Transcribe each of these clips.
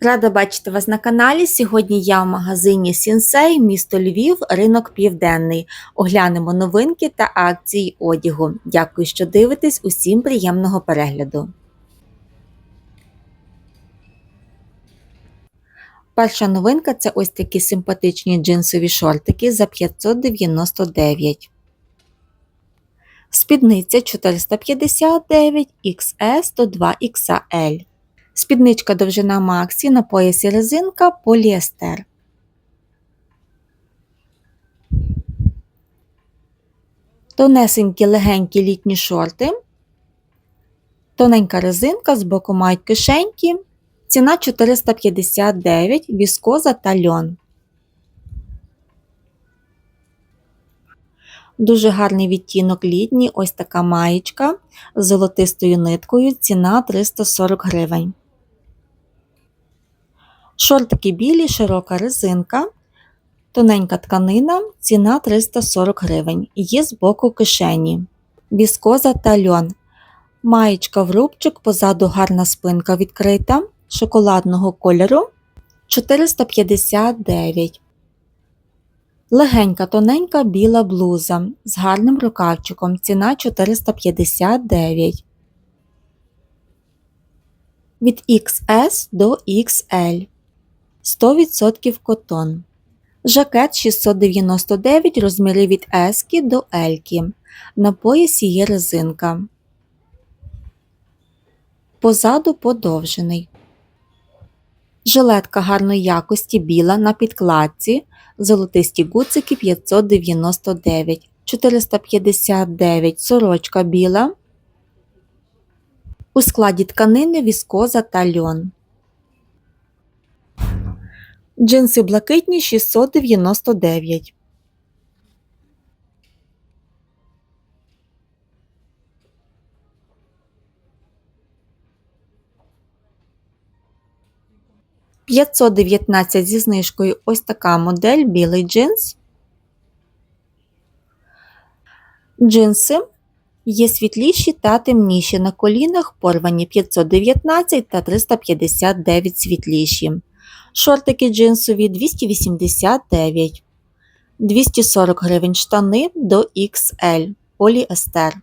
Рада бачити вас на каналі. Сьогодні я в магазині Сінсей, місто Львів, ринок Південний. Оглянемо новинки та акції одягу. Дякую, що дивитесь. Усім приємного перегляду. Перша новинка це ось такі симпатичні джинсові шортики за 599. Спідниця 459 XS до 2XL. Спідничка довжина Максі на поясі резинка поліестер. Тонесенькі легенькі літні шорти. Тоненька резинка, з боку мають кишеньки. Ціна 459 віскоза та льон. Дуже гарний відтінок літній, ось така маєчка з золотистою ниткою, ціна 340 гривень. Шортики білі, широка резинка, тоненька тканина, ціна 340 гривень. Є з боку кишені. Віскоза та льон. Маєчка в рубчик, позаду гарна спинка відкрита, шоколадного кольору 459. Легенька тоненька біла блуза з гарним рукавчиком. Ціна 459. Від XS до XL. 100% котон. Жакет 699 розміри від S до L. На поясі є резинка. Позаду подовжений. Жилетка гарної якості біла на підкладці. Золотисті гуцики 599, 459 сорочка біла. У складі тканини віскоза та льон. Джинси блакитні 699. П'ятсот дев'ятнадцять зі знижкою ось така модель білий джинс. Джинси є світліші та темніші на колінах порвані 519 та 359 світліші. Шортики джинсові 289, 240 гривень штани до XL поліестер.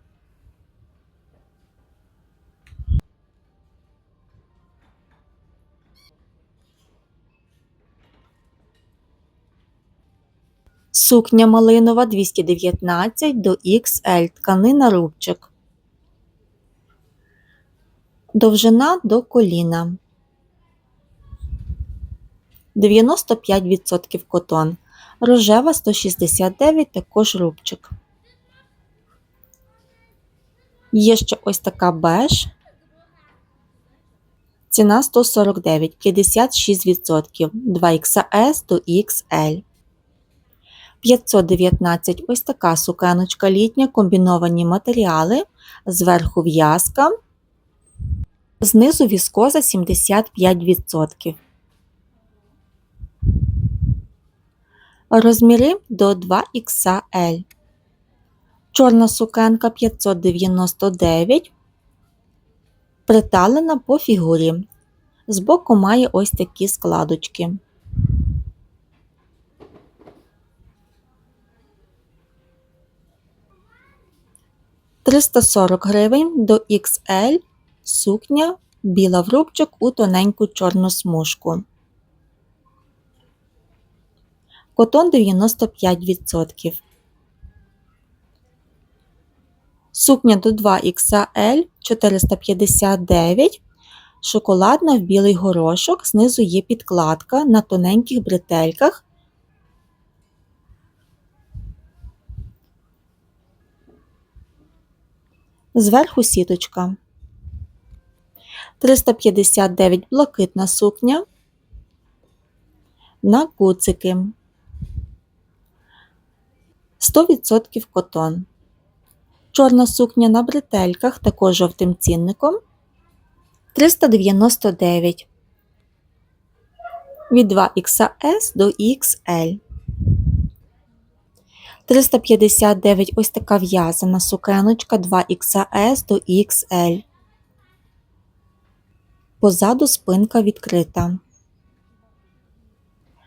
Сукня малинова 219 до XL тканина рубчик. Довжина до коліна. 95% котон. Рожева 169 також рубчик. Є ще ось така беж. Ціна 149, 56%, 2XS до XL. 519 ось така сукеночка літня, комбіновані матеріали, зверху в'язка, знизу віскоза 75%. Розміри до 2XL. Чорна сукенка 599, приталена по фігурі. Збоку має ось такі складочки. Триста сорок гривень до XL сукня біла в рубчик у тоненьку чорну смужку. Котон 95%. Сукня до 2XL 459. Шоколадна в білий горошок. Знизу є підкладка на тоненьких бретельках. Зверху сіточка. 359 блакитна сукня. На куцики. 100% котон. Чорна сукня на бретельках, також жовтим цінником 399 від 2XS до XL. 359 ось така в'язана сукеночка 2XS до XL. Позаду спинка відкрита.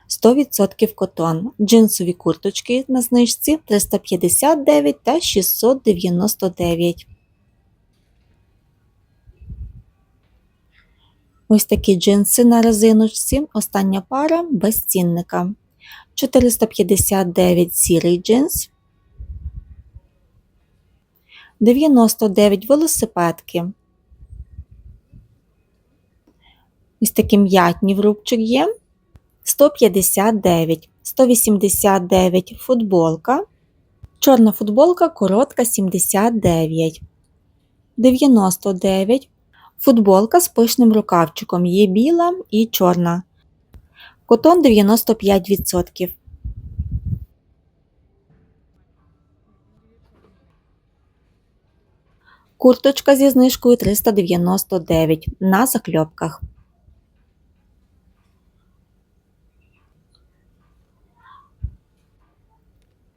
100% котон. Джинсові курточки на знижці 359 та 699. Ось такі джинси на резиночці. Остання пара без цінника. 459 сірий джинс. 99 велосипедки. Ось такий м'ятні врубчик є. 159, 189 футболка. Чорна футболка коротка 79. 99. Футболка з пишним рукавчиком. Є біла і чорна. Котон 95%. Курточка зі знижкою 399 на закльопках.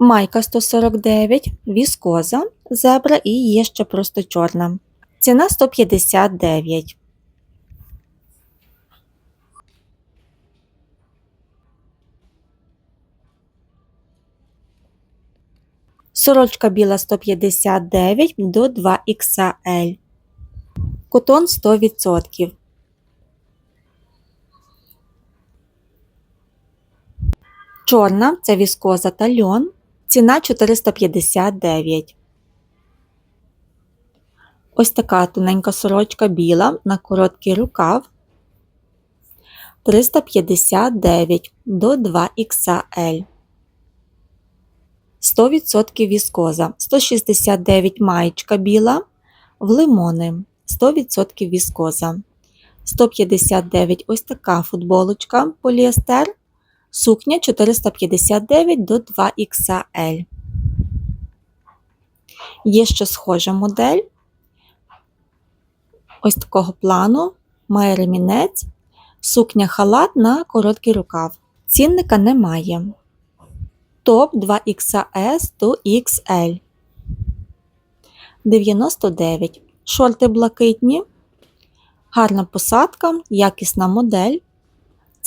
Майка 149, віскоза, зебра і є ще просто чорна. Ціна 159. Сорочка біла 159 до 2XL. Котон 100%. Чорна це віскоза та льон. Ціна 459. Ось така тоненька сорочка біла на короткий рукав 359 до 2XL. 100% віскоза. 169 маєчка біла в лимони. 100% віскоза. 159 ось така футболочка поліестер. Сукня 459 до 2XL. Є ще схожа модель. Ось такого плану. Має ремінець. Сукня халат на короткий рукав. Цінника немає. Топ 2XS до XL. 99. Шорти блакитні. Гарна посадка, якісна модель.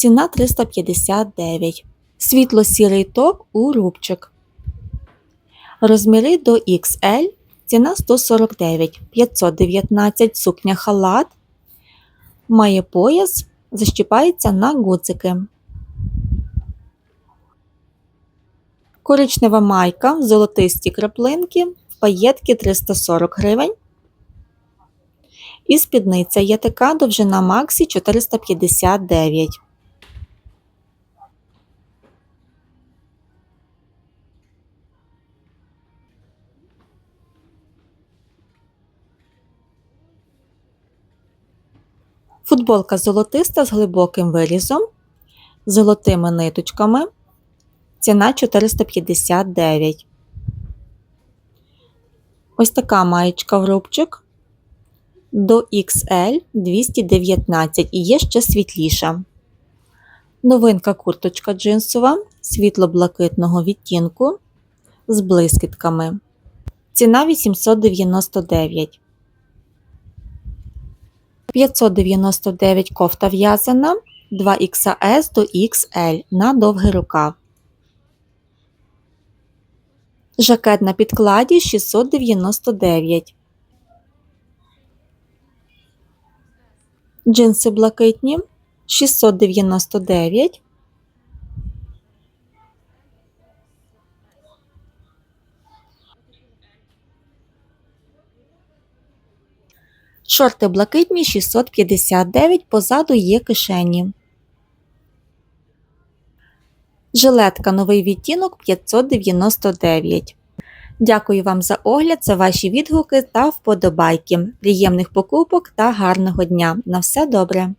Ціна 359. Світло-сірий топ у рубчик. Розміри до XL. Ціна 149, 519 сукня халат. Має пояс, защіпається на гудзики. Коричнева майка, золотисті краплинки, в паєтки 340 гривень. І спідниця така довжина Максі 459. Футболка золотиста з глибоким вирізом, золотими ниточками. Ціна 459. Ось така маєчка в рубчик до XL 219 і є ще світліша. Новинка курточка джинсова світло-блакитного відтінку з блискітками. Ціна 899. 599 кофта в'язана 2XS до XL на довгий рукав. Жакет на підкладі 699. Джинси блакитні 699. Шорти блакитні 659, позаду є кишені. Жилетка новий відтінок 599. Дякую вам за огляд, за ваші відгуки та вподобайки. Приємних покупок та гарного дня. На все добре!